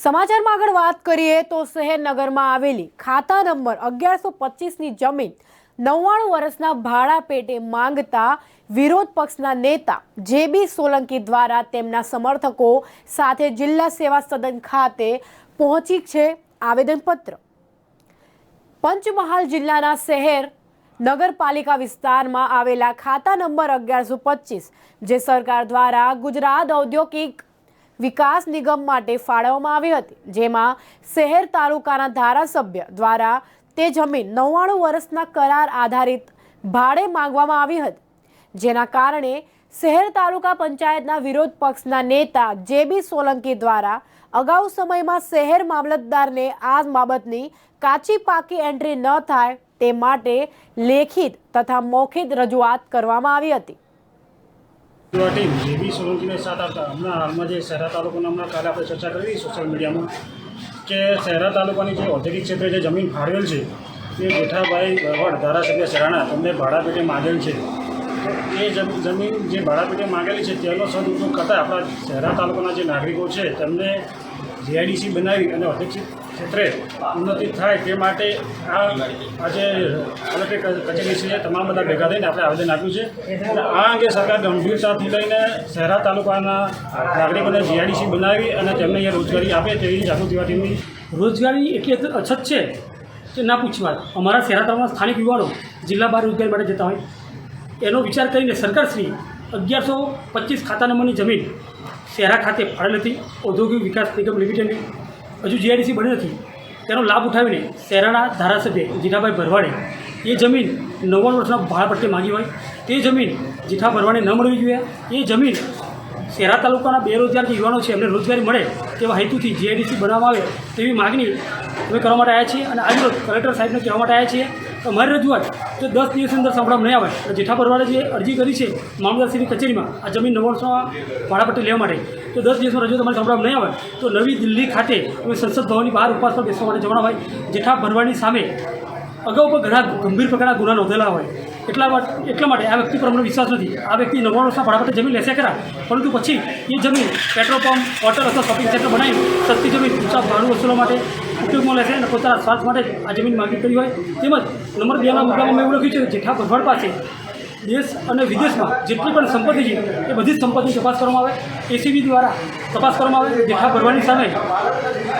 સમાચારમાં આગળ વાત કરીએ તો શહેરનગરમાં આવેલી ખાતા નંબર અગિયારસો પચીસની જમીન નવ્વાણું વર્ષના ભાડા પેટે માંગતા વિરોધ પક્ષના નેતા જે બી સોલંકી દ્વારા તેમના સમર્થકો સાથે જિલ્લા સેવા સદન ખાતે પહોંચી છે આવેદનપત્ર. પંચમહાલ જિલ્લાના શહેર નગરપાલિકા વિસ્તારમાં આવેલા ખાતા નંબર અગિયારસો પચીસ, જે સરકાર દ્વારા ગુજરાત ઔદ્યોગિક વિકાસ નિગમ માટે ફાળવવામાં આવી હતી, જેમાં શહેર તાલુકાના ધારાસભ્ય દ્વારા તે જમીન નવ્વાણું વર્ષના કરાર આધારિત ભાડે માંગવામાં આવી હતી. જેના કારણે શહેર તાલુકા પંચાયતના વિરોધ પક્ષના નેતા જે બી સોલંકી દ્વારા અગાઉ સમયમાં શહેર મામલતદારને આ બાબતની કાચી પાકી એન્ટ્રી ન થાય તે માટે લેખિત તથા મૌખિત રજૂઆત કરવામાં આવી હતી. યુવા ટીમ જેવી સોલંકીને સાથ આપતા. હમણાં હાલમાં જે શહેરા તાલુકાના હમણાં કાલે આપણે ચર્ચા કરી સોશિયલ મીડિયામાં કે શહેરા તાલુકાની જે ઔદ્યોગિક ક્ષેત્રે જે જમીન ફાળવેલ છે, એ જેઠાભાઈ ગરવાડ ધારાસભ્ય શરાણા, તમને ભાડાપેટે માગેલ છે. એ જમ- જમીન જે ભાડાપેટે માગેલી છે, તેનો સદઉપયોગ કરતાં આપણા શહેરા તાલુકાના જે નાગરિકો છે, તેમને જીઆઈડીસી બનાવી અને ઔદ્યોગિક ક્ષેત્રે ઉન્નતિ થાય તે માટે આ આજે કલેક્ટર કચેરી છે, તમામ બધા ભેગા થઈને આપણે આવેદન આપ્યું છે. અને આ અંગે સરકાર ગંભીરતાથી લઈને શહેરા તાલુકાના નાગરિકોને જીઆઈડીસી બનાવી અને તેમને અહીંયા રોજગારી આપે તેવી જાગૃતિ યુવા ટીમની રોજગારી એટલી અછત છે કે ના પૂછવા અમારા શહેરા તાલુકાના સ્થાનિક યુવાનો જિલ્લા બહાર રોજગારી માટે જતા હોય. એનો વિચાર કરીને સરકારશ્રી અગિયારસો પચીસ ખાતા નંબરની જમીન શહેરા ખાતે ફાળેલ હતી. ઔદ્યોગિક વિકાસ નિગમ લિમિટેડની. હજુ જીઆઈડીસી બની નથી. તેનો લાભ ઉઠાવીને શહેરાના ધારાસભ્ય જીઠાભાઈ ભરવાડે એ જમીન નવ્વાણું વર્ષના ભાડા પટ્ટે માગી હોય, તે જમીન જીઠા ભરવાડે ન મળવી જોઈએ. એ જમીન શહેરા તાલુકાના બેરોજગાર જે યુવાનો છે, એમને રોજગારી મળે તેવા હેતુથી જીઆઈડીસી બનાવવામાં આવે તેવી માગણી અમે કરવા માટે આવ્યા છીએ. અને આજરોજ કલેક્ટર સાહેબને કહેવા માટે આવ્યા છીએ. અમારી રજૂઆત જો દસ દિવસની અંદર સંભળાવ નહીં આવે. તો જેઠા પરવાડે જે અરજી કરી છે મામલતદારશ્રીની કચેરીમાં, આ જમીન નવ્વાણસોમાં ભાડાપટ્ટી લેવા માટે, તો દસ દિવસમાં રજૂ તમારે સંભળાવ નહીં આવે. તો નવી દિલ્હી ખાતે તમે સંસદ ભવનની બહાર ઉપવાસ પર બેસવા માટે જવાના હોય, જેઠા ભરવાની સામે અગાઉ પણ ઘણા ગંભીર પ્રકારના ગુના નોંધેલા હોય. એટલા માટે એટલા માટે આ વ્યક્તિ પર અમને વિશ્વાસ નથી. આ વ્યક્તિ નવ્વાણું વર્ષના ભાડા જમીન લેશે ખરા? પરંતુ પછી એ જમીન પેટ્રોલ પંપ હોટલ અથવા શોપિંગ સેન્ટર બનાવી સસ્તી જમીન ઊંચા ભાડું વસૂલવા માટે ઉપયોગમાં લેશે અને પોતાના સ્વાર્થ માટે આ જમીન માગણી કરી હોય. તેમજ નંબર બેના મુદ્દામાં મેં એવું લખ્યું છે જેઠા ભરવાડ પાસે દેશ અને વિદેશમાં જેટલી પણ સંપત્તિ છે, એ બધી જ સંપત્તિની તપાસ કરવામાં આવે. એસીબી દ્વારા તપાસ કરવામાં આવે, જેઠા ભરવાડની સામે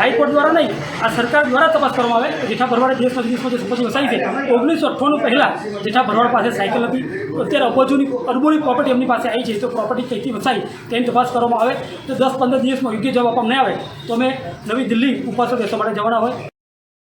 હાઈકોર્ટ દ્વારા નહીં, આ સરકાર દ્વારા તપાસ કરવામાં આવે. જેઠા ભરવાડે દેશ અને વિદેશમાં જે સંપત્તિ વસાવી છે, ઓગણીસો અઠ્ઠાણું પહેલાં જેઠા ભરવાડ પાસે સાયકલ હતી. અત્યારે અબજોની, અરબોની પ્રોપર્ટી એમની પાસે આવી છે. તો પ્રોપર્ટી કઈથી વસાવી, તેની તપાસ કરવામાં આવે. તો દસ પંદર દિવસમાં યોગ્ય જવાબ આપવામાં નહીં આવે. તો અમે નવી દિલ્હી ઉપવાસો દેશો માટે જવાના હોય.